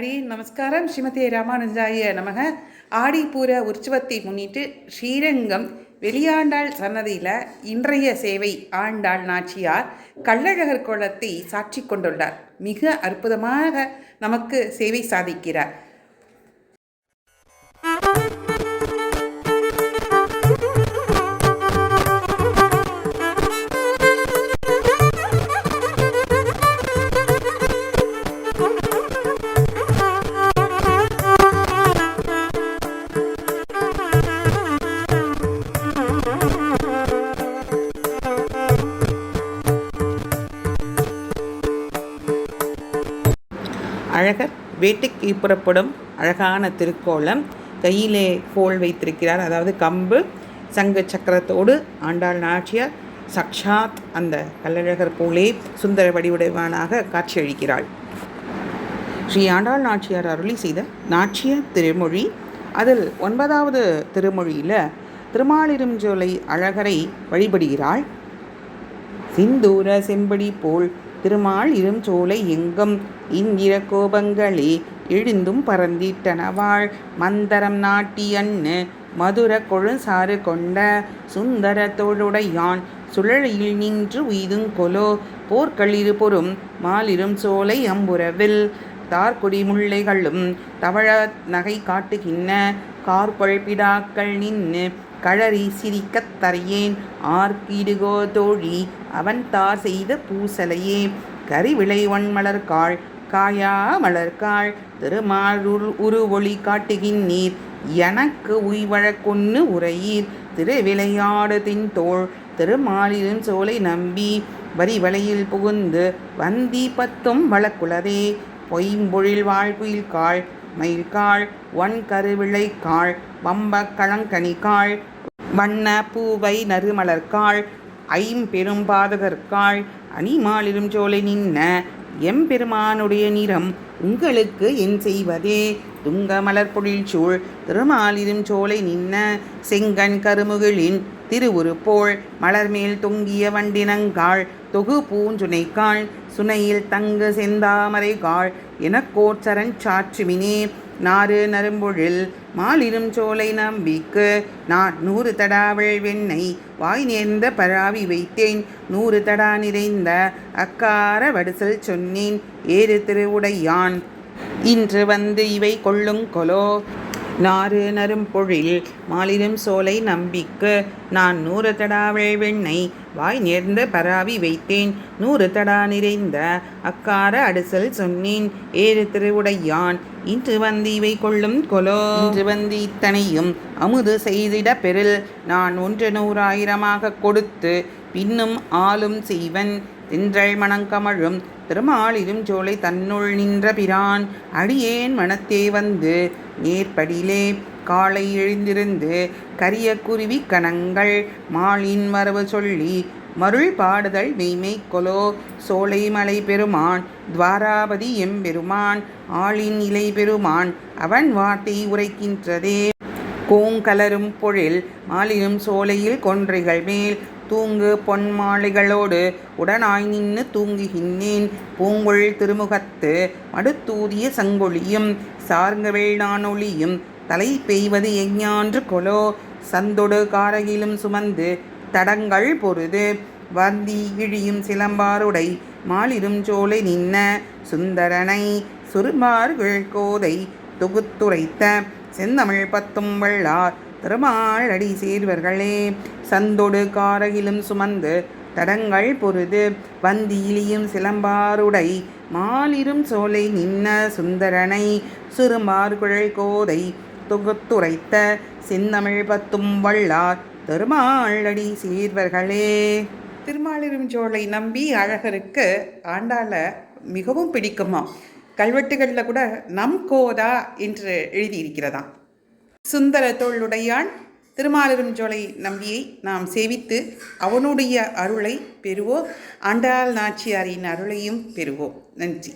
அடி நமஸ்காரம். ஸ்ரீமதி ராமானுஜாய நமக. ஆடிப்பூர உற்சவத்தை முன்னிட்டு ஸ்ரீரங்கம் வெளியாண்டாள் சன்னதியில் இன்றைய சேவை ஆண்டாள் நாச்சியார் கள்ளழகர் கோலத்தை சாட்சி கொண்டுள்ளார். மிக அற்புதமாக நமக்கு சேவை சாதிக்கிறார். அழகர் வேட்டைக்கு புறப்படும் அழகான திருக்கோலம். கையிலே கோல் வைத்திருக்கிறார். அதாவது கம்பு. சங்க சக்கரத்தோடு ஆண்டாள் நாச்சியார் சக்ஷாத் அந்த கள்ளழகர் போலே சுந்தர வடிவுடைவானாக காட்சியளிக்கிறாள். ஸ்ரீ ஆண்டாள் நாச்சியார் அருளி செய்த நாச்சிய திருமொழி. அதில் ஒன்பதாவது திருமொழியில் திருமாலிருஞ்சோலை அழகரை வழிபடுகிறாள். சிந்தூர செம்படி போல் திருமால் இரும் சோலை எங்கும்? இந்திர கோபங்களே எழுந்தும் பறந்திட்டனவாள் மந்தரம் நாட்டியன்னு மதுர கொழுசாறு கொண்ட சுந்தர தோளுடையான் சுழலில் நின்று உய்துங்கொலோ போர்க்களிரு பொறும் மாலிரும் சோலை அம்புறவில். தார்குடி முல்லைகளும் தவழ நகை காட்டுகின்ற கார்பொழ்பிடாக்கள் நின்று கழறி சிரிக்கத் தரையேன். ஆர்க்கிடுகோ தோழி அவன் தார் செய்த பூசலையே. கரிவிளை ஒன்மலர்காள் காயா மலர்காள் திருமாருள் உருவொளி காட்டுகின்றீர் எனக்கு உய்வழக்கொன்னு உரையீர் திருவிளையாடு தின்தோள் திருமாலிலும் சோலை நம்பி. வரிவலையில் புகுந்து வந்தி பத்தும் வளக்குலதே. பொய்ம்பொழில் வாழ்குயில்காள் மயில்காள் ஒன் கருவிளைக்காள் வம்ப களங்கனிக்காள் வண்ண பூவை நறுமலர்காள் ஐம்பெரும் பாதகர்காள் அணிமாலிரும் சோலை நின்ன எம்பெருமானுடைய நிறம் உங்களுக்கு என் செய்வதே. துங்க மலர்பொழில் சூழ் திருமாலிரும் சோலை நின்ன செங்கண் கருமுகிலின் திருவுருப்போள் மலர்மேல் தொங்கிய வண்டினங்காள் தொகு பூஞ்சுனைக்காள் சுனையில் தங்கு செந்தாமரை காள் எனக்கோச்சரன் சாற்றுமினே. நாறு நரும்பொழில் மாலிரும் சோலை நம்பிக்கு. நான் நூறு தடாவள் வெண்ணெய் வாய் நேர்ந்த பராவி வைத்தேன். நூறு தடா நிறைந்த அக்கார வடிசல் சொன்னேன். ஏறு திருவுடையான் இன்று வந்து இவை கொள்ளும் கொலோ. நாறு நரும்பொழில் மாலிரும் சோலை நம்பிக்கு. நான் நூறு தடாவள் வெண்ணெய் வாய் நேர்ந்த பராவி வைத்தேன். நூறு தடா நிறைந்த அக்கார அடுசல் சொன்னேன். ஏறு திருவுடையான். இன்று வந்து இவை கொள்ளும் கொலோ. இன்று வந்து இத்தனையும் அமுது செய்திட பெறில் நான் ஒன்று நூறாயிரமாக கொடுத்து பின்னும் ஆளும் செய்வன். தின்றள் மணங்கமழும் திருமாலிரும் சோலை தன்னுள் நின்ற பிரான். அடியேன் மனத்தே வந்து நேர்படியிலே காலை எழுந்திருந்து கரிய குருவி கணங்கள் மாலின் மரபு சொல்லி மருள் பாடுதல் மெய்மை கொலோ சோலை மலை பெருமான் துவாராபதி எம்பெருமான் ஆளின் இலை பெருமான் அவன் வார்த்தை உரைக்கின்றதே. கோங்கலரும் பொழில் மாலினும் சோலையில் கொன்றைகள் மேல் தூங்கு பொன் மாலைகளோடு உடனாய் நின்று தூங்குகின்றேன். பூங்கொள் திருமுகத்து மடுத்தூதிய சங்கொழியும் சார்ங்கவேள் நானொழியும் தலை பெய்வது எஞ்ஞான்று கொலோ. சந்தொடு காரகிலும் சுமந்து தடங்கள் பொருது. வந்தி இழியும் சிலம்பாருடை மாலிரும் சோலை நின்ன. சுந்தரனை சுருமார்கள் கோதை தொகுத்துரைத்த. செந்தமிழ் பத்தும் வள்ளார் திருமால் அடி சேர்வர்களே. சந்தொடு காரகிலும் சுமந்து தடங்கள் பொருது. வந்தியிலியும் சிலம்பாருடை மாலிரும் சோலை நின்ன. சுந்தரனை சுருமார்குழல் கோதை தொகுத்துரைத்த சின்னமிழ் பத்தும் வள்ளார் திருமாளடி சீர்வர்களே. திருமாலிருஞ்சோலை நம்பி அழகருக்கு ஆண்டாள மிகவும் பிடிக்குமா? கல்வெட்டுகளில் கூட நம் கோதா என்று எழுதியிருக்கிறதாம். சுந்தர தோளுடையான் திருமாலிருஞ்சோலை நம்பியை நாம் சேவித்து அவனுடைய அருளை பெறுவோம். ஆண்டாள் நாச்சியாரின் அருளையும் பெறுவோம். நன்றி.